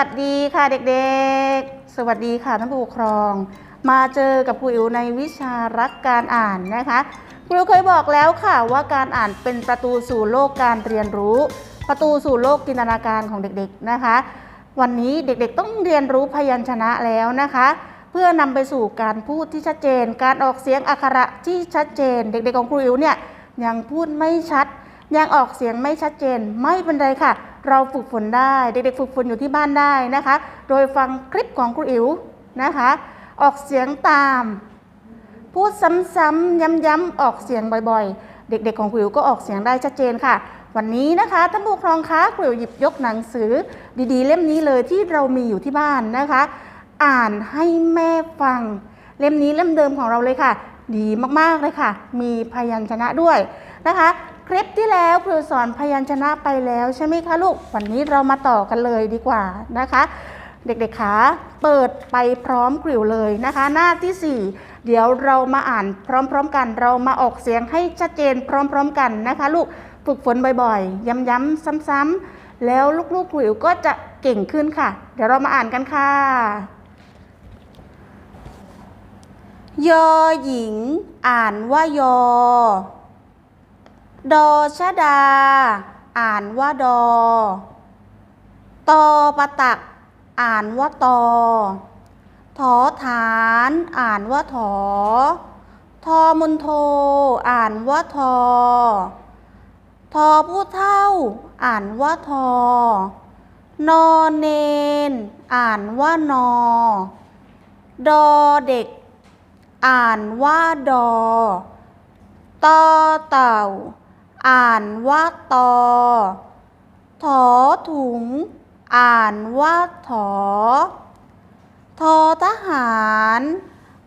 สวัสดีค่ะเด็กๆ สวัสดีค่ะท่านผู้ปกครอง มาเจอกับครูอิ๋วในวิชารักการอ่านนะคะครูอิ๋วเคยบอกแล้วค่ะว่าการอ่านเป็นประตูสู่โลกการเรียนรู้ ประตูสู่โลกจินตนาการของเด็กๆนะคะ วันนี้เด็กๆต้องเรียนรู้พยัญชนะแล้วนะคะ เพื่อนำไปสู่การพูดที่ชัดเจน การออกเสียงอักขระที่ชัดเจน เด็กๆของครูอิ๋วเนี่ยยังพูดไม่ชัด ยังออกเสียงไม่ชัดเจนไม่เป็นไรค่ะ เราฝึกฝนได้ เด็กๆฝึกฝนอยู่ที่บ้านได้นะคะ โดยฟังคลิปของครูอิ๋วนะคะ ออกเสียงตาม พูดซ้ำๆย้ำๆออกเสียงบ่อยๆ เด็กๆของครูอิ๋วก็ออกเสียงได้ชัดเจนค่ะ วันนี้นะคะท่านผู้ปกครองคะครูอิ๋วหยิบยกหนังสือดีๆ เล่มนี้เลยที่เรามีอยู่ที่บ้านนะคะ อ่านให้แม่ฟัง เล่มนี้เล่มเดิมของเราเลยค่ะ ดีมากๆเลยค่ะ มีพยัญชนะด้วยนะคะ คลิปที่แล้วครูสอนพยัญชนะไปแล้วใช่ไหมคะลูก วันนี้เรามาต่อกันเลยดีกว่านะคะ เด็กๆคะเปิดไปพร้อมกริ๋วเลยนะคะ หน้าที่ 4 เดี๋ยวเรามาอ่านพร้อมๆกัน เรามาออกเสียงให้ชัดเจนพร้อม ๆ กันนะคะ ลูกฝึกฝนบ่อยๆ ย้ำๆซ้ำๆแล้วลูกๆกริ๋วก็จะเก่งขึ้นค่ะ เดี๋ยวเรามาอ่านกันค่ะ ยอหญิง อ่านว่ายอ ดอชดา อ่านว่าดอ ตอปะตัก อ่านว่าตอ ถอฐาน อ่านว่าถอ ทอมุนโท อ่านว่าทอ ทอผู้เท่า อ่านว่าทอ นอเนน อ่านว่านอ ดอเด็ก อ่านว่าดอ ตอเต่า อ่านว่าตอถอถุง อ่านว่าถอ ทอทหาร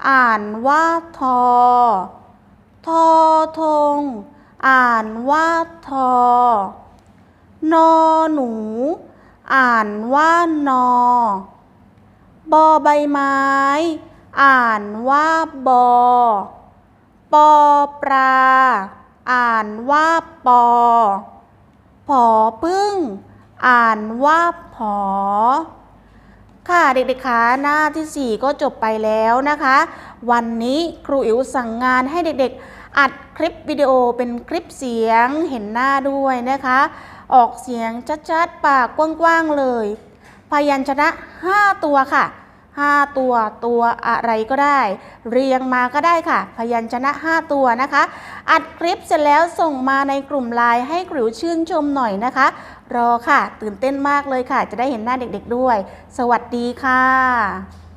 อ่านว่าทอ ทอทง อ่านว่าทอ นอหนู อ่านว่านอบอใบไม้ อ่านว่าบอ ปอปลา อ่านว่าปอ ผอพึ่ง อ่านว่าผอ ค่ะเด็กๆคะหน้าที่ 4 ก็จบไปแล้วนะคะ วันนี้ครูอิ๋วสั่งงานให้เด็กๆ อัดคลิปวิดีโอเป็นคลิปเสียงเห็นหน้าด้วยนะคะ ออกเสียงชัดๆ ปากกว้างๆเลย พยัญชนะ 5 ตัวค่ะ 5 ตัวตัวอะไรก็ได้ เรียงมาก็ได้ค่ะ พยัญชนะ 5 ตัวนะคะ อัดคลิปเสร็จแล้วส่งมาในกลุ่มไลน์ให้กริวชื่นชมหน่อยนะคะ รอค่ะ ตื่นเต้นมากเลยค่ะ จะได้เห็นหน้าเด็กๆด้วย สวัสดีค่ะ